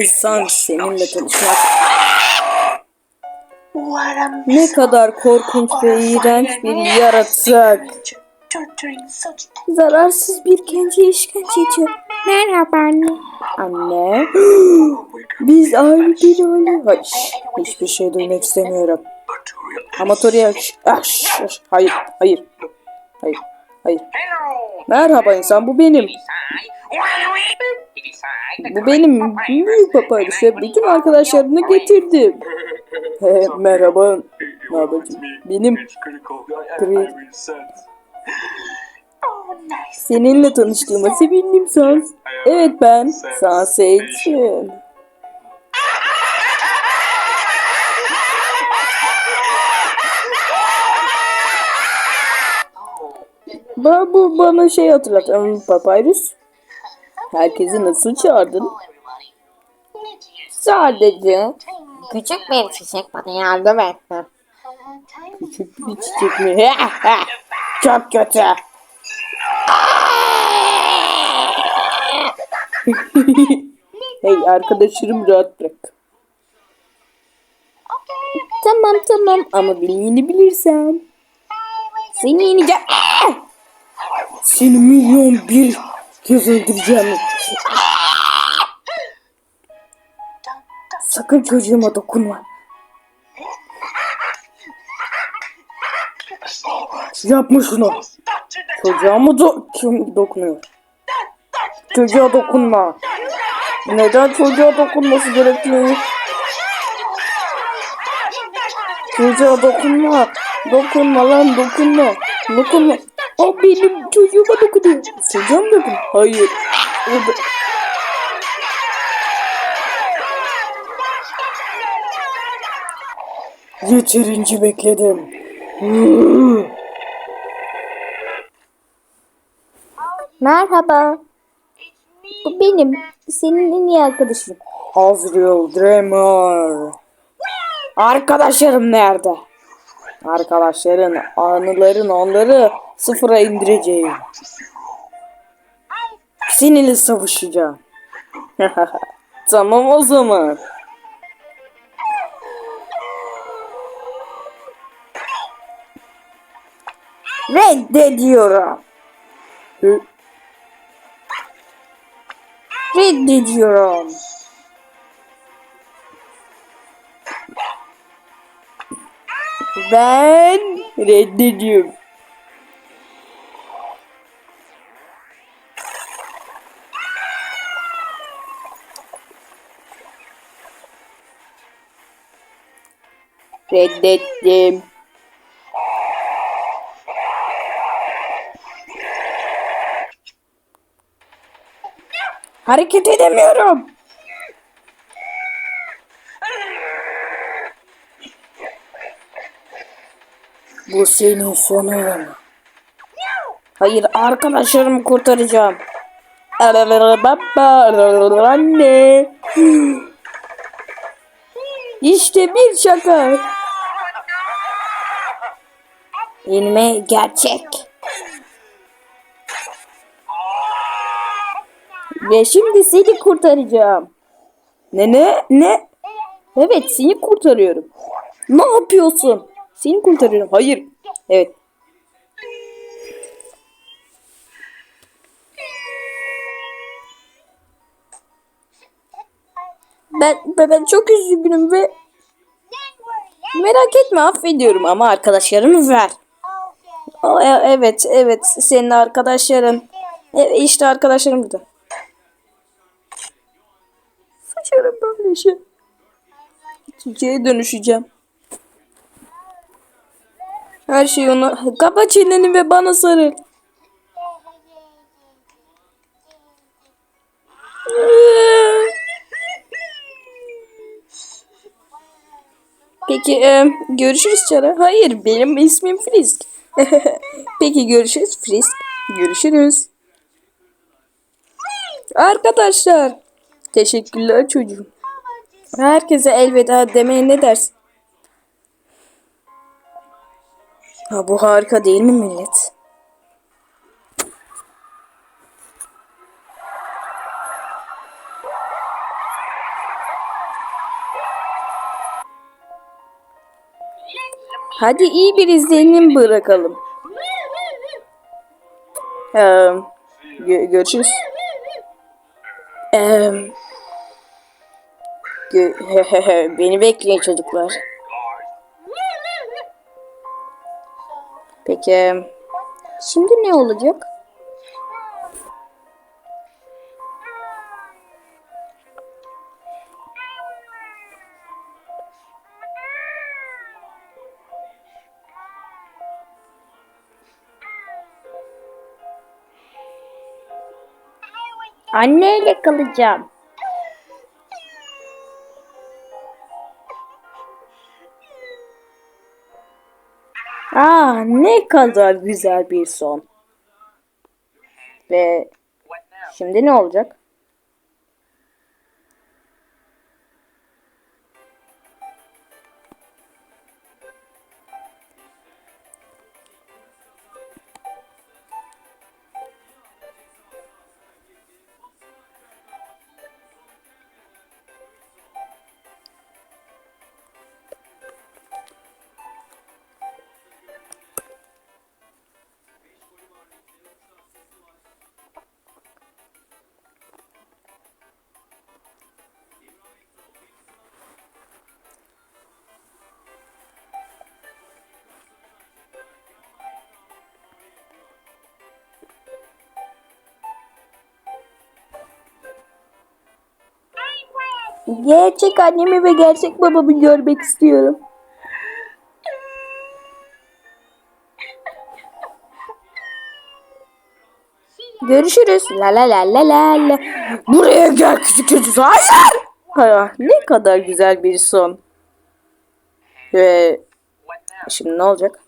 İnsan seninle tanışmak ne kadar korkunç ve iğrenç bir yaratık. Zararsız bir gence işkence ediyor. Merhaba anne. Anne. Biz aile bir aile. Hayır, hiçbir şey duymak istemiyorum. Amatoriya. Şş, şş. Hayır, hayır. Hayır, hayır. Merhaba insan, bu benim. Bu benim büyük ve bütün arkadaşlarını getirdim. He, merhaba. Ne yapacağım? Benim Great. Oh, seninle tanıştığıma sevindim Sans. Evet ben Sansation. Ba bu bana şey hatırlattı. Hmm, Papyrus. Herkesi nasıl çağırdın? Sadece Küçük bir çiçek bana yardım etti. küçük bir çiçek mi? Çok kötü. hey arkadaşlarım rahat bırak. Tamam tamam ama beni yenebilirsen. Seni yeneceğim. Seni milyon bir kez öldüreceğim. Sakın çocuğuma dokunma. Yapma şunu. Çocuğa mı do kim dokunuyor? Çocuğa dokunma. Neden çocuğa dokunması gerektiğini? Çocuğa dokunma. Dokunma lan dokunma. Dokunma. O benim çocuğuma dokunuyor. Çocuğa mı dokun? Hayır. O da- Yeterince bekledim. Merhaba. Bu benim. Senin en iyi arkadaşım. Azrael Dreamer. Arkadaşlarım nerede? Arkadaşların, anıların onları sıfıra indireceğim. Seninle savaşacağım. tamam o zaman. Reddediyorum. Reddediyorum. Ben reddediyorum. Reddettim. Hareket edemiyorum. Bu senin sonun. Hayır arkadaşlarımı kurtaracağım. Anne. İşte bir şaka. İnme gerçek. Ve şimdi seni kurtaracağım. Ne ne ne? Evet seni kurtarıyorum. Ne yapıyorsun? Seni kurtarıyorum. Hayır. Evet. Ben, ben çok üzgünüm ve merak etme affediyorum ama arkadaşlarımı ver. E- evet evet senin arkadaşların. Evet, işte arkadaşlarım burada. Sıçarım böyle şey. Çiçeğe dönüşeceğim. Her şey ona... Kapa çeneni ve bana sarıl. Peki e, görüşürüz Çara. Hayır benim ismim Frisk. Peki görüşürüz Frisk. Görüşürüz. Arkadaşlar. Teşekkürler çocuğum. Herkese elveda demeye ne dersin? Ha, bu harika değil mi millet? Hadi iyi bir izlenim bırakalım. Ee, gö görüşürüz. Ee, gö Beni bekleyin çocuklar. Peki şimdi ne olacak? Anneyle kalacağım. Aa ne kadar güzel bir son. Ve şimdi ne olacak? Gerçek annemi ve gerçek babamı görmek istiyorum. Görüşürüz. La la la la la la. Buraya gel küçük çocuk. Hayır. Ha, ne kadar güzel bir son. Ve şimdi ne olacak?